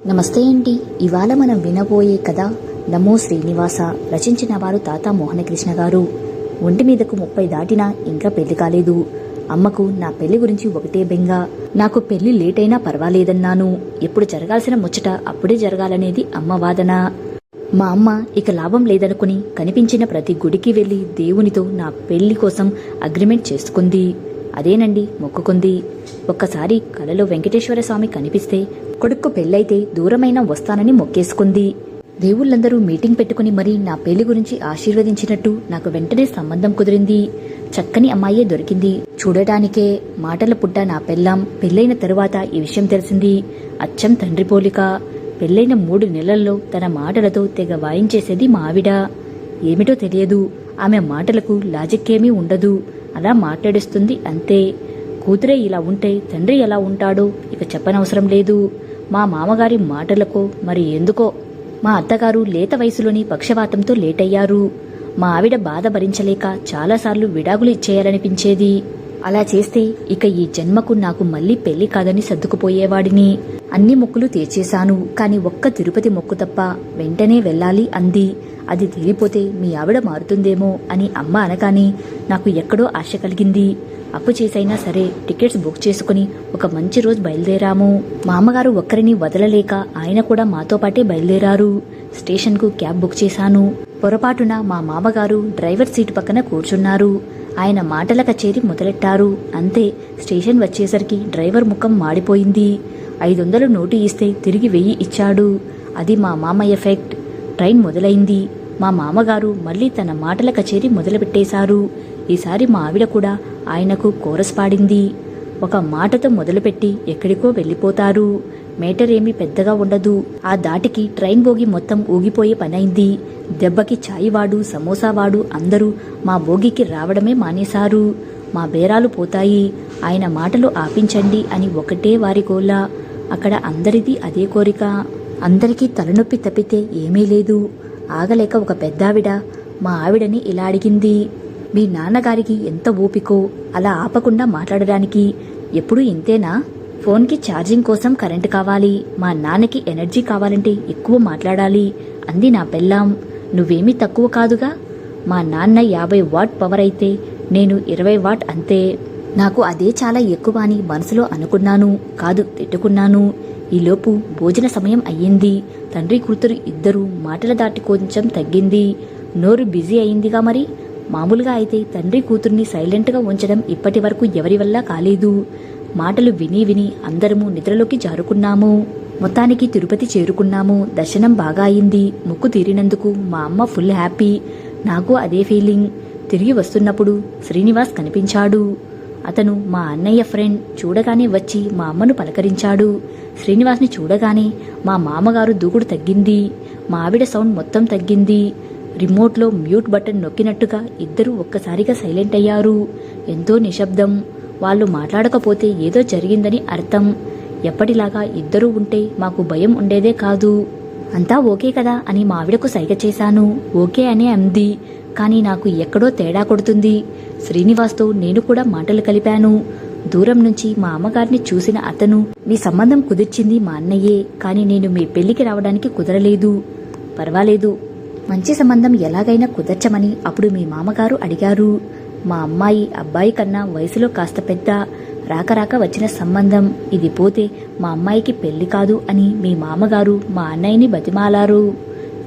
నమస్తే అండి. ఇవాళ మనం వినబోయే కథ నమో శ్రీనివాస రచించిన వారు తాత మోహనకృష్ణ గారు. ఒంటి మీదకు ముప్పై దాటినా ఇంకా పెళ్ళి కాలేదు. అమ్మకు నా పెళ్ళి గురించి ఒకటే బెంగ. నాకు పెళ్ళి లేట్ అయినా పర్వాలేదన్నాను. ఎప్పుడు జరగాల్సిన ముచ్చట అప్పుడే జరగాలనేది అమ్మ వాదన. మా అమ్మ ఇక లాభం లేదనుకుని కనిపించిన ప్రతి గుడికి వెళ్ళి దేవునితో నా పెళ్ళి కోసం అగ్రిమెంట్ చేసుకుంది. అదేనండి మొక్కుకుంది. ఒక్కసారి కలలో వెంకటేశ్వర స్వామి కనిపిస్తే కొడుక్కు పెళ్ళైతే దూరమైన వస్తానని మొక్కేసుకుంది. దేవుళ్ళందరూ మీటింగ్ పెట్టుకుని మరీ నా పెళ్ళి గురించి ఆశీర్వదించినట్టు నాకు వెంటనే సంబంధం కుదిరింది. చక్కని అమ్మాయే దొరికింది. చూడటానికే మాటల పుట్ట నా పెళ్ళాం. పెళ్ళైన తరువాత ఈ విషయం తెలిసింది. అచ్చం తండ్రి పోలిక. పెళ్ళైన మూడు నెలల్లో తన మాటలతో తెగ వాయించేసేది మా ఆవిడ. ఏమిటో తెలియదు. ఆమె మాటలకు లాజిక్ ఏమీ ఉండదు. అలా మాట్లాడుస్తుంది. అంతే. కూతురే ఇలా ఉంటే తండ్రి ఎలా ఉంటాడో? ఇక చెప్పనవసరం లేదు. మా మామగారి మాటలకు మరి ఎందుకో? మా అత్తగారు లేత వయసులోని పక్షవాతంతో లేటయ్యారు. మా ఆవిడ బాధ భరించలేక చాలాసార్లు విడాకులు ఇచ్చేయాలనిపించేది. అలా చేస్తే ఇక ఈ జన్మకు నాకు మళ్ళీ పెళ్ళి కాదని సర్దుకుపోయేవాడిని. అన్ని మొక్కులు తీర్చేశాను. కాని ఒక్క తిరుపతి మొక్కు తప్ప వెంటనే వెళ్ళాలి అంది. అది తీరిపోతే మీ ఆవిడ మారుతుందేమో అని అమ్మ అనగానే నాకు ఎక్కడో ఆశ కలిగింది. అప్పు చేసైనా సరే టికెట్స్ బుక్ చేసుకుని ఒక మంచి రోజు బయలుదేరాము. మామగారు ఒక్కరిని వదలలేక ఆయన కూడా మాతో పాటే బయలుదేరారు. స్టేషన్కు క్యాబ్ బుక్ చేశాను. పొరపాటున మా మామగారు డ్రైవర్ సీటు పక్కన కూర్చున్నారు. ఆయన మాటల కచేరి మొదలెట్టారు. అంతే స్టేషన్ వచ్చేసరికి డ్రైవర్ ముఖం మాడిపోయింది. ఐదు వందలు నోటు ఇస్తే తిరిగి వెయ్యి ఇచ్చాడు. అది మా మామ ఎఫెక్ట్. ట్రైన్ మొదలైంది. మా మామగారు మళ్ళీ తన మాటల కచేరి మొదలుపెట్టేశారు. ఈసారి మా ఆవిడ కూడా ఆయనకు కోరస్ పాడింది. ఒక మాటతో మొదలుపెట్టి ఎక్కడికో వెళ్ళిపోతారు. మేటర్ ఏమీ పెద్దగా ఉండదు. ఆ దాటికి ట్రైన్ బోగి మొత్తం ఊగిపోయే పనైంది. దెబ్బకి చాయివాడు సమోసావాడు అందరూ మా బోగికి రావడమే మానేశారు. మా బేరాలు పోతాయి. ఆయన మాటలు ఆపించండి అని ఒకటే వారి గోల అక్కడ అందరిది అదే కోరిక. అందరికీ తలనొప్పి తప్పితే ఏమీ లేదు. ఆగలేక ఒక పెద్దావిడ మా ఆవిడని ఇలా అడిగింది. మీ నాన్నగారికి ఎంత ఓపికో అలా ఆపకుండా మాట్లాడడానికి. ఎప్పుడు ఇంతేనా? ఫోన్కి ఛార్జింగ్ కోసం కరెంటు కావాలి. మా నాన్నకి ఎనర్జీ కావాలంటే ఎక్కువ మాట్లాడాలి. అంది నా పెళ్ళాం. నువ్వేమీ తక్కువ కాదుగా? మా నాన్న యాభై వాట్ పవర్ అయితే నేను ఇరవై వాట్ అంతే. నాకు అదే చాలా ఎక్కువ అని మనసులో అనుకున్నాను కాదు తిట్టుకున్నాను. ఈలోపు భోజన సమయం అయ్యింది. తండ్రి కూతురు ఇద్దరు మాటల దాటి కొంచెం తగ్గింది. నోరు బిజీ అయిందిగా మరి? మామూలుగా అయితే తండ్రి కూతుర్ని సైలెంట్గా ఉంచడం ఇప్పటి వరకు ఎవరి వల్ల కాలేదు. మాటలు విని విని అందరము నిద్రలోకి జారుకున్నాము. మొత్తానికి తిరుపతి చేరుకున్నాము. దర్శనం బాగా అయింది. ముక్కు తీరినందుకు మా అమ్మ ఫుల్ హ్యాపీ. నాకు అదే ఫీలింగ్. తిరిగి వస్తున్నప్పుడు శ్రీనివాస్ కనిపించాడు. అతను మా అన్నయ్య ఫ్రెండ్ చూడగానే వచ్చి మా అమ్మను పలకరించాడు. శ్రీనివాస్ని చూడగానే మా మామగారు దూకుడు తగ్గింది. మా ఆవిడ సౌండ్ మొత్తం తగ్గింది. రిమోట్లో మ్యూట్ బటన్ నొక్కినట్టుగా ఇద్దరూ ఒక్కసారిగా సైలెంట్ అయ్యారు. ఎంతో నిశ్శబ్దం. వాళ్ళు మాట్లాడకపోతే ఏదో జరిగిందని అర్థం. ఎప్పటిలాగా ఇద్దరూ ఉంటే మాకు భయం ఉండేదే కాదు. అంతా ఓకే కదా అని మా ఆవిడకు సైగ చేశాను. ఓకే అనే అంది. కానీ నాకు ఎక్కడో తేడా కొడుతుంది. శ్రీనివాస్తో నేను కూడా మాటలు కలిపాను. దూరం నుంచి మా అమ్మగారిని చూసిన అతను మీ సంబంధం కుదిర్చింది మా అన్నయ్యే కానీ నేను మీ పెళ్ళికి రావడానికి కుదరలేదు. పర్వాలేదు. మంచి సంబంధం ఎలాగైనా కుదర్చమని అప్పుడు మీ మామగారు అడిగారు. మా అమ్మాయి అబ్బాయి కన్నా వయసులో కాస్త పెద్ద రాక రాక వచ్చిన సంబంధం. ఇది పోతే మా అమ్మాయికి పెళ్ళి కాదు అని మీ మామగారు మా అన్నయ్యని బతిమాలారు.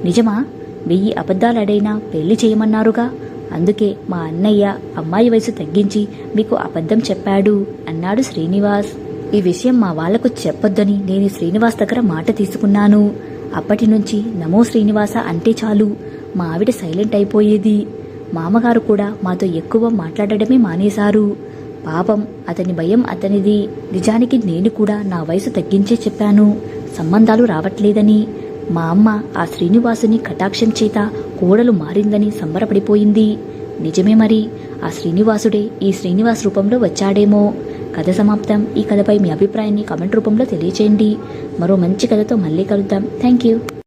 నిజమా? వెయ్యి అబద్ధాలడైనా పెళ్ళి చేయమన్నారుగా? అందుకే మా అన్నయ్య అమ్మాయి వయసు తగ్గించి మీకు అబద్ధం చెప్పాడు అన్నాడు శ్రీనివాస్. ఈ విషయం మా వాళ్ళకు చెప్పొద్దని నేను శ్రీనివాస్ దగ్గర మాట తీసుకున్నాను. అప్పటి నుంచి నమో శ్రీనివాస అంటే చాలు. మా ఆవిడ సైలెంట్ అయిపోయేది. మామగారు కూడా మాతో ఎక్కువ మాట్లాడడమే మానేశారు. పాపం అతని భయం అతనిది. నిజానికి నేను కూడా నా వయసు తగ్గించే చెప్పాను. సంబంధాలు రావట్లేదని. మా అమ్మ ఆ శ్రీనివాసుని కటాక్షం చేత కోడలు మారిందని సంబరపడిపోయింది. నిజమే మరి ఆ శ్రీనివాసుడే ఈ శ్రీనివాస్ రూపంలో వచ్చాడేమో. కథ సమాప్తం. ఈ కథపై మీ అభిప్రాయాన్ని కమెంట్ రూపంలో తెలియచేయండి. మరో మంచి కథతో మళ్ళీ కలుద్దాం. Thank you.